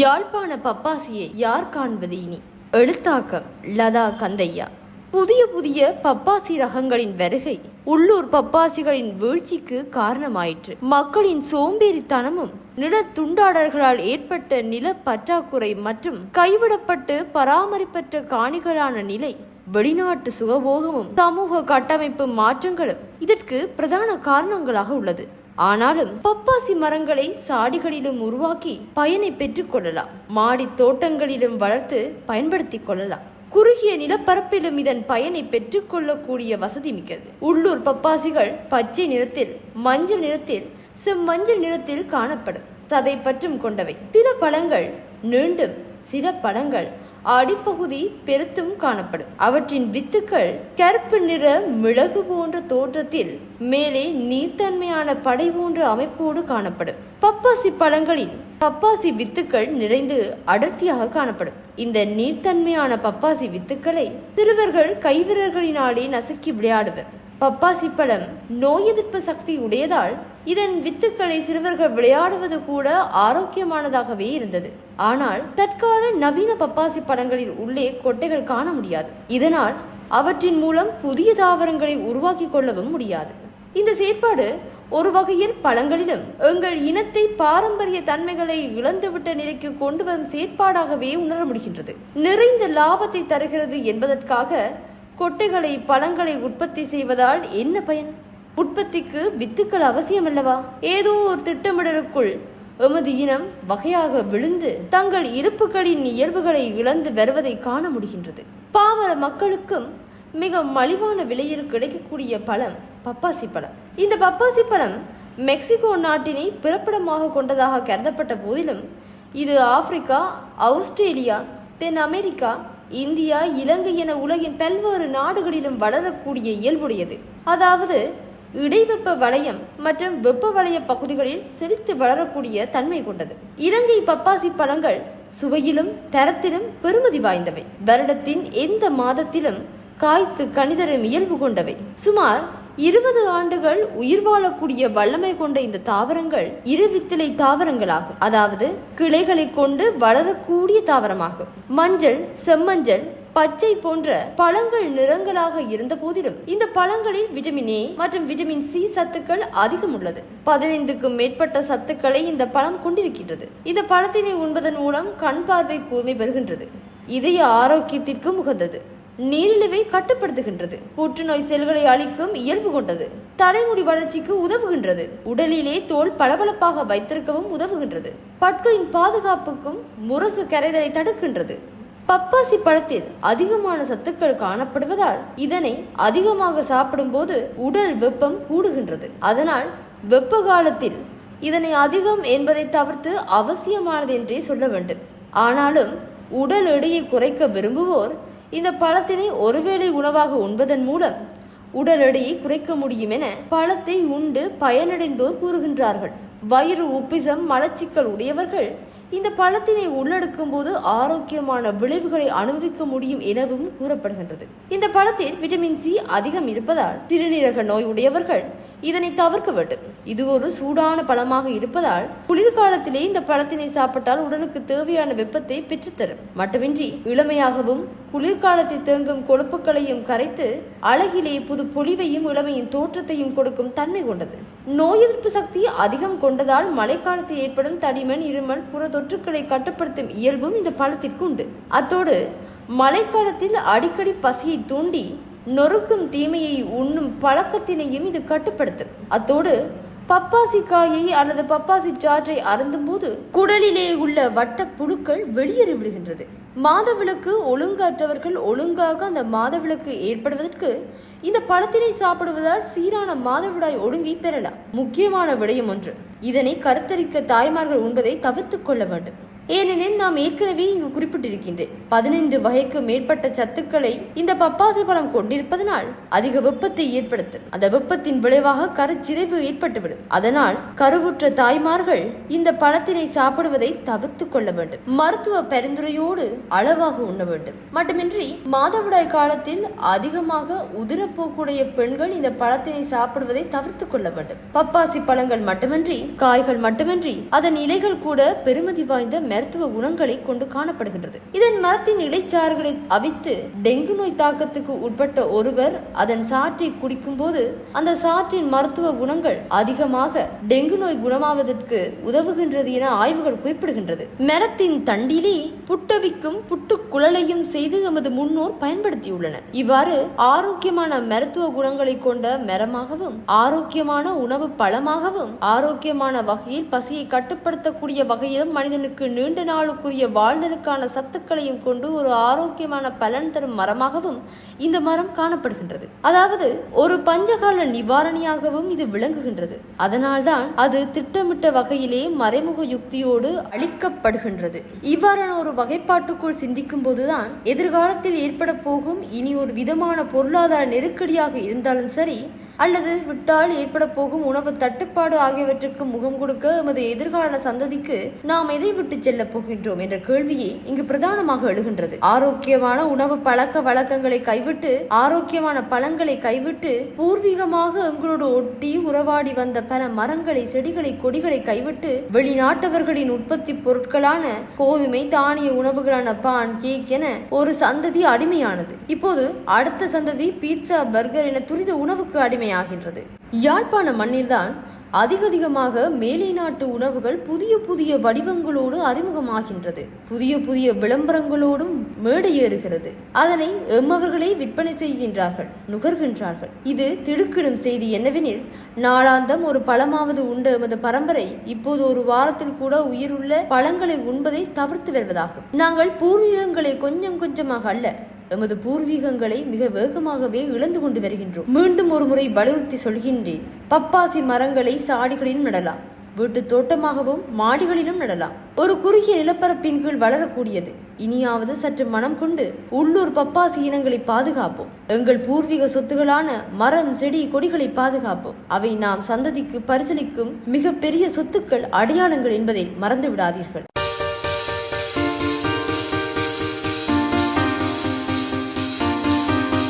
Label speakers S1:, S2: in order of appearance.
S1: யாழ்ப்பாண பப்பாசியை யார் காண்பது இனி? எழுத்தாக்கம் லதா கந்தையா. புதிய புதிய பப்பாசி ரகங்களின் வருகை உள்ளூர் பப்பாசிகளின் வீழ்ச்சிக்கு காரணமாயிற்று. மக்களின் சோம்பேறித்தனமும் நில துண்டாடல்களால் ஏற்பட்ட நில பற்றாக்குறை மற்றும் கைவிடப்பட்டு பராமரிப்பற்ற காணிகளான நிலை வெளிநாட்டு சுகபோகமும் சமூக கட்டமைப்பு மாற்றங்களும் இதற்கு பிரதான காரணங்களாக உள்ளது. ஆனாலும் பப்பாசி மரங்களை சாடிகளிலும் உருவாக்கி பயனை பெற்றுக் கொள்ளலாம். மாடி தோட்டங்களிலும் வளர்த்து பயன்படுத்திக் கொள்ளலாம். குறுகிய நிலப்பரப்பிலும் இதன் பயனை பெற்றுக்கொள்ளக்கூடிய வசதி மிக்கது. உள்ளூர் பப்பாசிகள் பச்சை நிறத்தில் மஞ்சள் நிறத்தில் செம்மஞ்சள் நிறத்தில் காணப்படும். சதை பற்றும் கொண்டவை. சில பழங்கள் நீண்டும் சில பழங்கள் அடிப்பகுதி பெருத்தும் காணப்படும். அவற்றின் வித்துக்கள் கருப்பு நிற மிளகு போன்ற தோற்றத்தில் மேலே நீர்த்தன்மையான படை போன்ற அமைப்போடு காணப்படும். பப்பாசி பழங்களின் பப்பாசி வித்துக்கள் நிறைந்து அடர்த்தியாக காணப்படும். இந்த நீர்த்தன்மையான பப்பாசி வித்துக்களை சிறுவர்கள் கைவிரல்களினாலே நசுக்கி விளையாடுவர். பப்பாசி பழம் நோய் எதிர்ப்பு சக்தி உடையதால் இதன் வித்துக்களை சிறுவர்கள் விளையாடுவது கூட ஆரோக்கியமானதாகவே இருந்தது. ஆனால் தற்கால நவீன பப்பாசி பழங்களில் உள்ளே கொட்டைகள் காண முடியாது. இதனால் அவற்றின் மூலம் புதிய தாவரங்களை உருவாக்கி கொள்ளவும் முடியாது. இந்த செயற்பாடு ஒரு வகையில் பழங்களிலும் எங்கள் இனத்தை பாரம்பரிய தன்மைகளை இழந்துவிட்ட நிலைக்கு கொண்டு வரும் செயற்பாடாகவே உணர முடிகின்றது. நிறைந்த லாபத்தை தருகிறது என்பதற்காக கொட்டைகளை பழங்களை உற்பத்தி செய்வதால் என்ன பயன்? உற்பத்திக்கு வித்துக்கள் அவசியம் அல்லவா ஏதோ ஒரு திட்டமிடலுக்குள் எமது இனம் வகையாக விழுந்து தங்கள் இருப்புகளின் இயல்புகளை இழந்து வருவதை காண முடிகின்றது. பாவர மக்களுக்கும் மிக மலிவான விலையில் கிடைக்கக்கூடிய பழம் பப்பாசி பழம். இந்த பப்பாசி பழம் மெக்சிகோ நாட்டினை பிறப்பிடமாக கொண்டதாக கருதப்பட்ட போதிலும் இது ஆப்பிரிக்கா ஆஸ்திரேலியா தென் அமெரிக்கா இந்தியா இலங்கை என உலகின் பல்வேறு நாடுகளிலும் வளரக்கூடிய இயல்புடையது. அதாவது இடைவெப்ப வலயம் மற்றும் வெப்ப வலய பகுதிகளில் செழித்து வளரக்கூடிய தன்மை கொண்டது. இலங்கை பப்பாசி பழங்கள் சுவையிலும் தரத்திலும் பெருமதி வாய்ந்தவை. வருடத்தின் எந்த மாதத்திலும் காய்த்து கணிதரும் இயல்பு கொண்டவை. சுமார் இருபது ஆண்டுகள் உயிர் வாழக்கூடிய வல்லமை கொண்ட இந்த தாவரங்கள் இருவித்திலை தாவரங்களாகும். அதாவது கிளைகளை கொண்டு வளரக்கூடிய தாவரமாகும். மஞ்சள் செம்மஞ்சள் பச்சை போன்ற பழங்கள் நிறங்களாக இருந்த போதிலும் இந்த பழங்களில் விட்டமின் ஏ மற்றும் விட்டமின் சி சத்துக்கள் அதிகம் உள்ளது. பதினைந்துக்கும் மேற்பட்ட சத்துக்களை இந்த பழம் கொண்டிருக்கின்றது. இந்த பழத்தினை உண்பதன் மூலம் கண் பார்வை கூர்மை பெறுகின்றது. இதய ஆரோக்கியத்திற்கு உகந்தது. நீரிழிவை கட்டுப்படுத்துகின்றது. புற்றுநோய் செல்களை அழிக்கும் இயல்பு கொண்டது. தலைமுடி வளர்ச்சிக்கு உதவுகின்றது. உடலிலே தோல் பளபளப்பாக வைத்திருக்கவும் உதவுகின்றது. பற்களின் பாதுகாப்புக்கும் முரசு கரைதலை தடுக்கின்றது. பப்பாசி பழத்தில் அதிகமான சத்துக்கள் காணப்படுவதால் இதனை அதிகமாக சாப்பிடும்போது உடல் வெப்பம் கூடுகின்றது. அதனால் வெப்ப காலத்தில் இதனை அதிகம் என்பதை தவிர்த்து அவசியமானது என்றே சொல்ல வேண்டும். ஆனாலும் உடல் எடையை குறைக்க விரும்புவோர் இந்த பழத்தினை ஒருவேளை உணவாக உண்பதன் மூலம் உடல் எடையை குறைக்க முடியும் என பழத்தை உண்டு பயனடைந்தோர் கூறுகின்றார்கள். வயிறு உப்பிசம் மலச்சிக்கல் உடையவர்கள் இந்த பழத்தினை உள்ளெடுக்கும் போது ஆரோக்கியமான விளைவுகளை அனுபவிக்க முடியும் எனவும் கூறப்படுகின்றது. இந்த பழத்தில் விட்டமின் சி அதிகம் இருப்பதால் சிறுநீரக நோய் உடையவர்கள் இதனை தவிர்க்க வேண்டும். இது ஒரு சூடான பழமாக இருப்பதால் குளிர்காலத்திலே இந்த பழத்தினை சாப்பிட்டால் உடலுக்கு தேவையான வெப்பத்தை பெற்றுத்தரும். மட்டுமின்றி இளமையாகவும் குளிர்காலத்தில் தேங்கும் கொழுப்புகளையும் கரைத்து அழகிலே புது பொலிவையும் இளமையின் தோற்றத்தையும் கொடுக்கும் தன்மை கொண்டது. நோய் எதிர்ப்பு சக்தி அதிகம் கொண்டதால் மழைக்காலத்தில் ஏற்படும் தடிமன் இருமல் புற தொற்றுக்களை கட்டுப்படுத்தும் இயல்பும் இந்த பழத்திற்கு உண்டு. அத்தோடு மழைக்காலத்தில் அடிக்கடி பசியை தூண்டி நொறுக்கும் தீமையை உண்ணும் பழக்கத்தினையும் இது கட்டுப்படுத்தும். அத்தோடு பப்பாசி காயை அல்லது பப்பாசி சாற்றை அருந்தும் போது குடலிலே உள்ள வட்ட புழுக்கள் வெளியேறி விடுகின்றது. மாதவிளக்கு ஒழுங்காற்றவர்கள் ஒழுங்காக அந்த மாதவிளக்கு ஏற்படுவதற்கு இந்த பழத்தினை சாப்பிடுவதால் சீரான மாதவிடாய் ஒழுங்கை பெறலாம். முக்கியமான விடயம் ஒன்று. இதனை கருத்தரிக்க தாய்மார்கள் உண்பதை தவிர்த்து கொள்ள வேண்டும். ஏனெனில் நாம் ஏற்கனவே இங்கு குறிப்பிட்டிருக்கின்றேன் பதினைந்து வகைக்கு மேற்பட்ட சத்துக்களை இந்த பப்பாசி பழம் கொண்டிருப்பதனால் அதிக வெப்பத்தை ஏற்படுத்தும். அந்த வெப்பத்தின் விளைவாக கருச்சிதைவு ஏற்பட்டுவிடும். அதனால் கருவுற்ற தாய்மார்கள் இந்த பழத்தினை சாப்பிடுவதை தவிர்த்து கொள்ள வேண்டும். மருத்துவ பரிந்துரையோடு அளவாக உண்ண வேண்டும். மட்டுமின்றி மாதவிடாய் காலத்தில் அதிகமாக உதிரப்போக்குடைய பெண்கள் இந்த பழத்தினை சாப்பிடுவதை தவிர்த்து கொள்ள வேண்டும். பப்பாசி பழங்கள் மட்டுமின்றி காய்கள் மட்டுமின்றி அதன் இலைகள் கூட பெருமதி வாய்ந்த மருத்துவ குணங்களை கொண்டு காணப்படுகின்றது. இதன் மரத்தின் இலைச்சாறுகளை அவித்து டெங்கு நோய் தாக்கத்துக்கு உட்பட்ட ஒருவர் அதன் சாற்றை குடிக்கும் போது அந்த சாற்றின் மருத்துவ குணங்கள் அதிகமாக டெங்கு நோய் குணமாவதற்கு உதவுகின்றது என ஆய்வுகள் குறிப்பிடுகின்றது. மரத்தின் தண்டிலே புட்டவிக்கும் புட்டுக்குழலையும் செய்து எமது முன்னோர் பயன்படுத்தியுள்ளனர். இவ்வாறு ஆரோக்கியமான மருத்துவ குணங்களை கொண்ட மரமாகவும் ஆரோக்கியமான உணவு பழமாகவும் ஆரோக்கியமான வகையில் பசியை கட்டுப்படுத்தக்கூடிய வகையிலும் மனிதனுக்கு நீண்ட நாளுக்குரிய வாழ்தலுக்கான சத்துக்களையும் கொண்டு ஒரு ஆரோக்கியமான பலன் தரும் மரமாகவும் இந்த மரம் காணப்படுகின்றது. அதாவது ஒரு பஞ்சகால நிவாரணியாகவும் இது விளங்குகின்றது. அதனால்தான் அது திட்டமிட்ட வகையிலே மறைமுக யுக்தியோடு அளிக்கப்படுகின்றது. இவ்வாறான ஒரு வகைப்பாட்டுக்குள் சிந்திக்கும் போதுதான் எதிர்காலத்தில் ஏற்பட போகும் இனி ஒரு விதமான பொருளாதார நெருக்கடியாக இருந்தாலும் சரி அல்லது விட்டால் ஏற்பட போகும் உணவு தட்டுப்பாடு ஆகியவற்றுக்கு முகம் கொடுக்க எமது எதிர்கால சந்ததிக்கு நாம் எதை விட்டு செல்ல போகின்றோம் என்ற கேள்வியே இங்கு பிரதானமாக எழுகின்றது. ஆரோக்கியமான உணவு பழக்க வழக்கங்களை கைவிட்டு ஆரோக்கியமான பழங்களை கைவிட்டு பூர்வீகமாக எங்களோடு ஒட்டி உறவாடி வந்த பல மரங்களை செடிகளை கொடிகளை கைவிட்டு வெளிநாட்டவர்களின் உற்பத்தி பொருட்களான கோதுமை தானிய உணவுகளான பான் கேக் என ஒரு சந்ததி அடிமையானது. இப்போது அடுத்த சந்ததி பீட்சா பர்கர் என துரித உணவுக்கு ஆகின்றது யாழ்ப்பாண மண்ணில்தான் அதிக அதிகமாக மேலை நாட்டு உணவுகள் புதிய புதிய வடிவங்களோடு அறிமுகமாகின்றது. புதிய புதிய விளம்பரங்களோடும் மேடையேறுகிறது. அதனை எம்மவர்களே விற்பனை செய்கின்றார்கள் நுகர்கின்றார்கள். இது திடுக்கிடும் செய்தி என்னவெனில் நாளாந்தம் ஒரு பழமாவது உண்ட எமது பரம்பரை இப்போது ஒரு வாரத்தில் கூட உயிருள்ள பழங்களை உண்பதை தவிர்த்து வருவதாகும். நாங்கள் பூர்வீகங்களை கொஞ்சம் கொஞ்சமாக அல்ல எமது பூர்வீகங்களை மிக வேகமாகவே இழந்து கொண்டு வருகின்றோம். மீண்டும் ஒரு முறை வலியுறுத்தி சொல்கின்றேன் பப்பாசி மரங்களை சாடிகளிலும் நடலாம் வீட்டு தோட்டமாகவும் மாடிகளிலும் நடலாம். ஒரு குறுகிய நிலப்பரப்பின் கீழ் வளரக்கூடியது. இனியாவது சற்று மனம் கொண்டு உள்ளூர் பப்பாசி இனங்களை பாதுகாப்போம். எங்கள் பூர்வீக சொத்துகளான மரம் செடி கொடிகளை பாதுகாப்போம். அவை நாம் சந்ததிக்கு பரிசளிக்கும் மிக பெரிய சொத்துக்கள் அடையாளங்கள் என்பதை மறந்து விடாதீர்கள்